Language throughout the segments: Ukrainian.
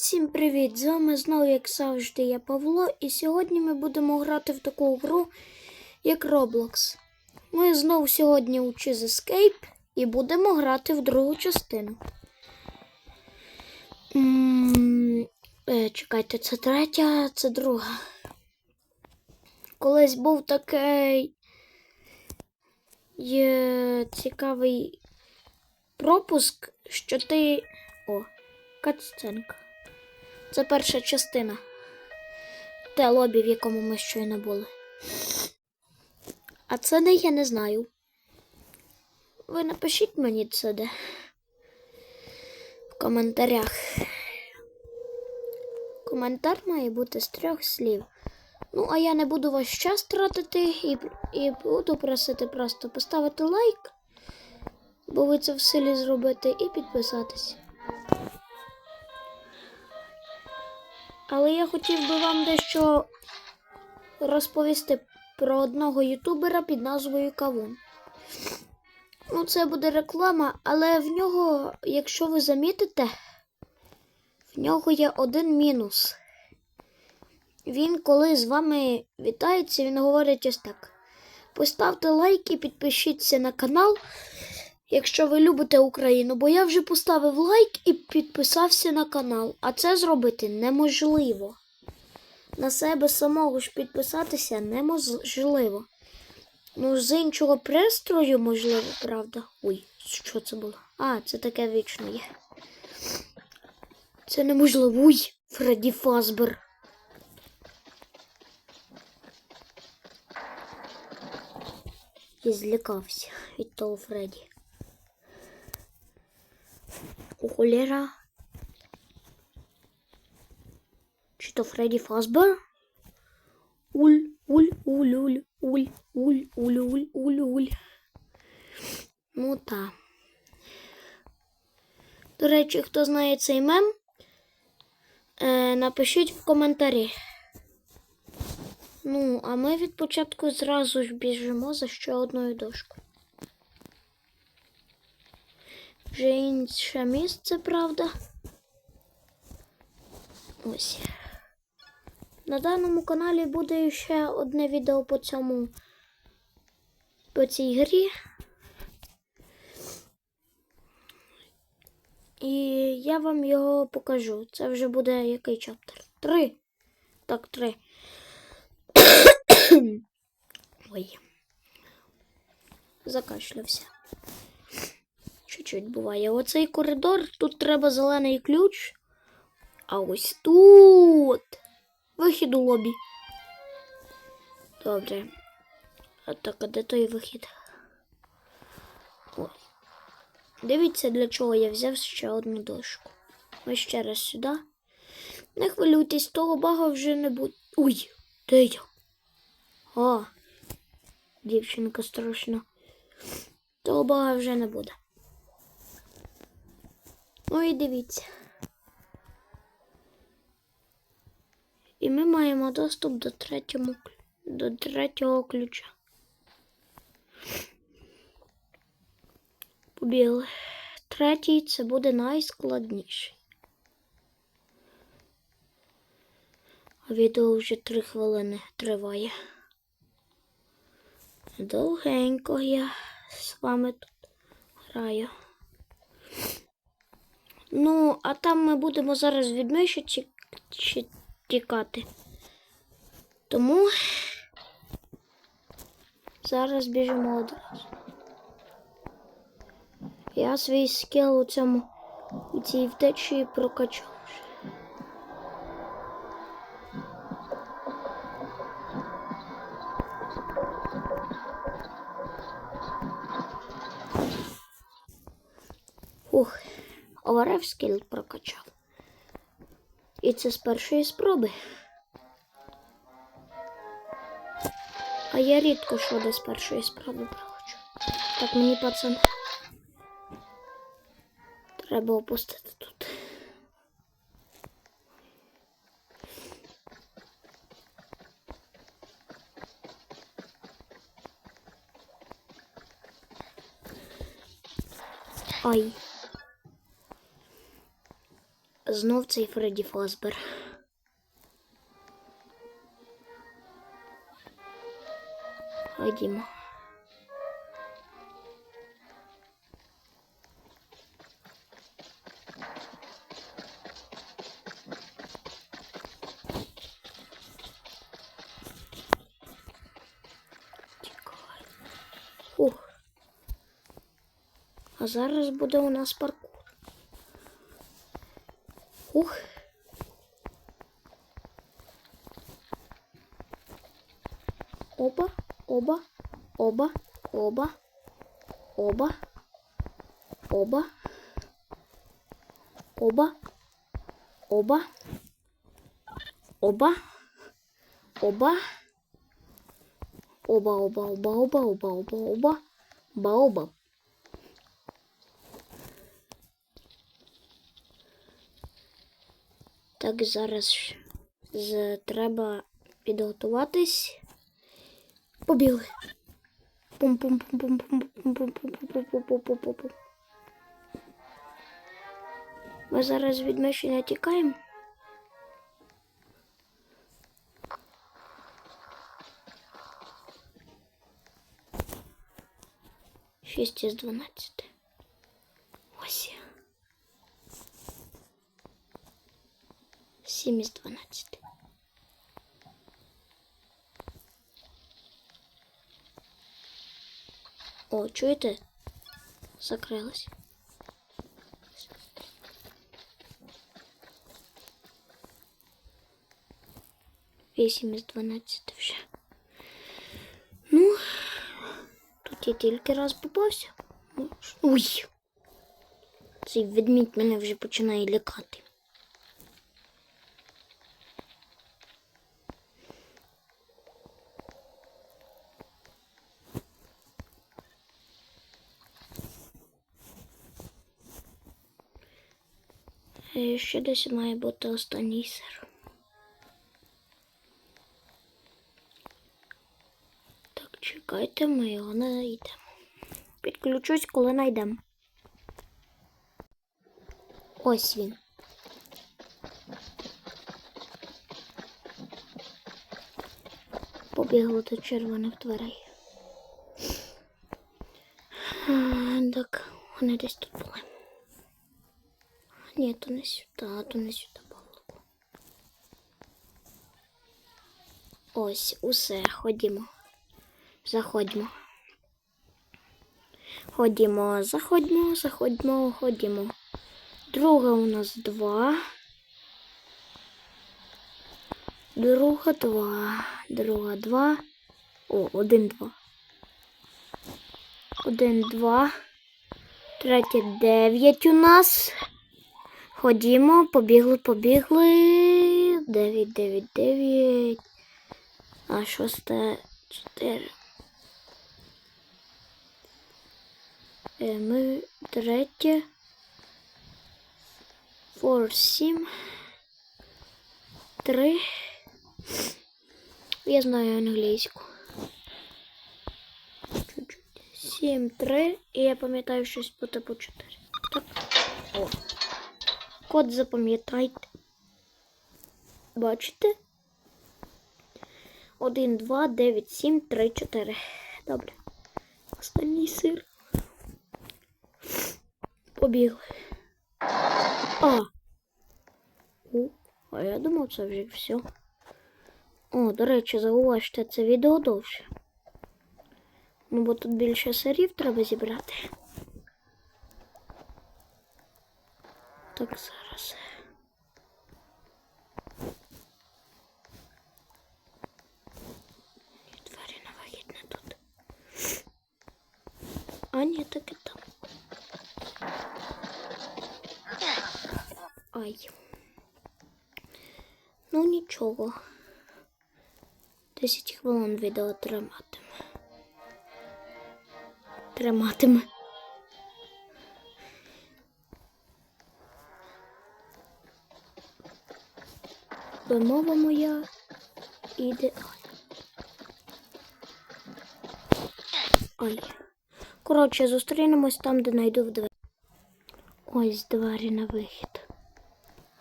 всім привіт! З вами знову, як завжди, я Павло, і сьогодні ми будемо грати в таку гру, як Roblox. Ми знову сьогодні у Choose Escape і будемо грати в другу частину. Е, чекайте, це третя, це друга. Колись був такий є цікавий пропуск, що ти. О, катсценка. Це перша частина. Те лобі, в якому ми щойно були. А це де я не знаю. Ви напишіть мені це де в коментарях. Коментар має бути з трьох слів. Ну, а я не буду ваш час тратити і, і буду просити просто поставити лайк, бо ви це в силі зробите, і підписатись. Але я хотів би вам дещо розповісти про одного ютубера під назвою Кавун. Ну, це буде реклама, але в нього, якщо ви замітите, в нього є один мінус. Він, коли з вами вітається, він говорить ось так. Поставте лайк і підпишіться на канал, якщо ви любите Україну, бо я вже поставив лайк і підписався на канал, а це зробити неможливо. На себе самого ж підписатися неможливо. Ну, з іншого пристрою, можливо, правда. Ой, що це було? А, це таке вічно є. Це неможливо. Ой, Фредді Фазбер. І злякався від того Фредді. У холєра. Чи то Фредді Фазбер? Уль, уль, уль, уль, уль, уль, уль, уль, уль, уль. Ну та. До речі, хто знає цей мем, е, напишіть в коментарі. Ну, а ми від початку зразу ж біжимо за ще одною дошкою. Вже інше місце, правда. Ось. На даному каналі буде ще одне відео по цьому по цій грі. І я вам його покажу. Це вже буде який чаптер? Три. Так, три. Ой. Закашлявся. Чуть-чуть буває. Оцей коридор, тут треба зелений ключ. А ось тут. Вихід у лобі. Добре. А так, а де той вихід? Ой. Дивіться, для чого я взяв ще одну дошку. Ось ще раз сюди. Не хвилюйтесь, того бага вже не буде. Ой, де я? О, дівчинка страшна. Того бага вже не буде. Ну і дивіться. І ми маємо доступ до третьому, до третього ключа. Побігли. Третій це буде найскладніший. А відео вже три хвилини триває. Довгенько я з вами тут граю. Ну, а там ми будемо зараз від миші тікати. Тому зараз біжимо одразу. Я свій скіл у цьому у цій втечі прокачав. Ух, Оварев скіл прокачав. І це з першої спроби. А я рідко що де з першої спроби проходжу. Так мені пацан. Треба опустити тут. Ай. Знов цей Фредді Фазбер. Ходімо. Ух. А зараз буде у нас паркур. Ух. Оба, оба, оба, оба, оба, оба, оба, оба, оба, оба, оба, оба, оба, оба, оба, оба, оба, оба, оба. Так, зараз треба підготуватись. Побігли. пум пум пум пум пум пум пум пум пум пум пум пум пум пум Ми зараз від мишення тікаємо. Шість із дванадцяти. Ось. Сім із дванадцяти. О, чуєте? Закрилась. Вісім із дванадцяти вже. Ну, тут я тільки раз попався. Ой! Цей ведмідь мене вже починає лякати. Ще десь має бути останній сир. Так, чекайте, ми його знайдемо. Підключусь, коли знайдемо. Ось він. Побігло до червоних дверей. Так, вони десь тут були. Ні, то не сюди, то не сюди, Павлику. Ось, усе, ходімо. Заходьмо. Ходімо, заходьмо, заходьмо, ходімо. Друга у нас два. Друга два. Друга два. О, один два. Один два. Третє дев'ять у нас. Ходімо, побігли, побігли. Дев'ять, дев'ять, дев'ять. А шосте чотири. Е, Ми третє. Фор, сім. Три. Я знаю англійську. Чуть-чуть. Сім, три. І я пам'ятаю щось по типу чотири. Так. О. Код запам'ятайте. Бачите? 1, 2, 9, 7, 3, 4. Добре. Останній сир. Побігли. А. О, а я думав, це вже все. О, до речі, зауважте, це відео довше. Ну, бо тут більше сирів треба зібрати. Так, зараз. Ні, Двері на вихід не тут. А ні, так і там. Ай. Ну нічого. 10 хвилин відео триматиме. Триматиме. Вимова моя ідеальна. Ой. Коротше, зустрінемось там, де знайду в двері. Ось двері на вихід.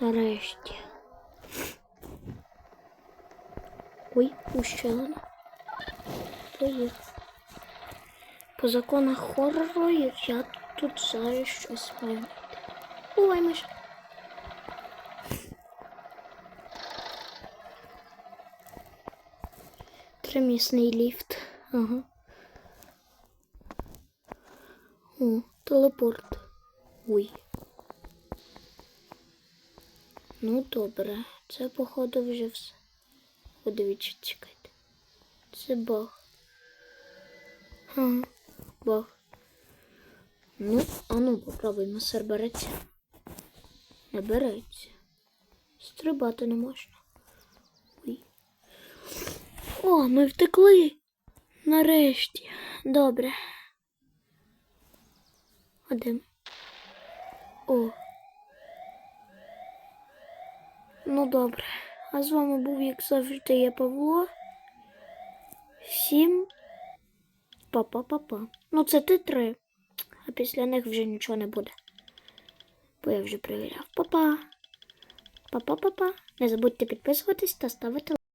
Нарешті. Ой, ущелина. По законах хорору я тут зараз щось маю. знайти. Бувай, Миша. Тримісний ліфт. Ага. О, телепорт. Ой. Ну, добре. Це, походу, вже все. Подивіться, чекайте. Це баг. Ага, баг. Ну, а ну, попробуємо, сир береться. Не береться. Стрибати не можна. О, ми втекли. Нарешті. Добре. Ми? О. Ну добре. А з вами був, як завжди, я Павло. Всім па-па-па-па. Ну, це ти три. А після них вже нічого не буде. Бо я вже перевіряв. Па-па. Па-па-па-па. Не забудьте підписуватись та ставити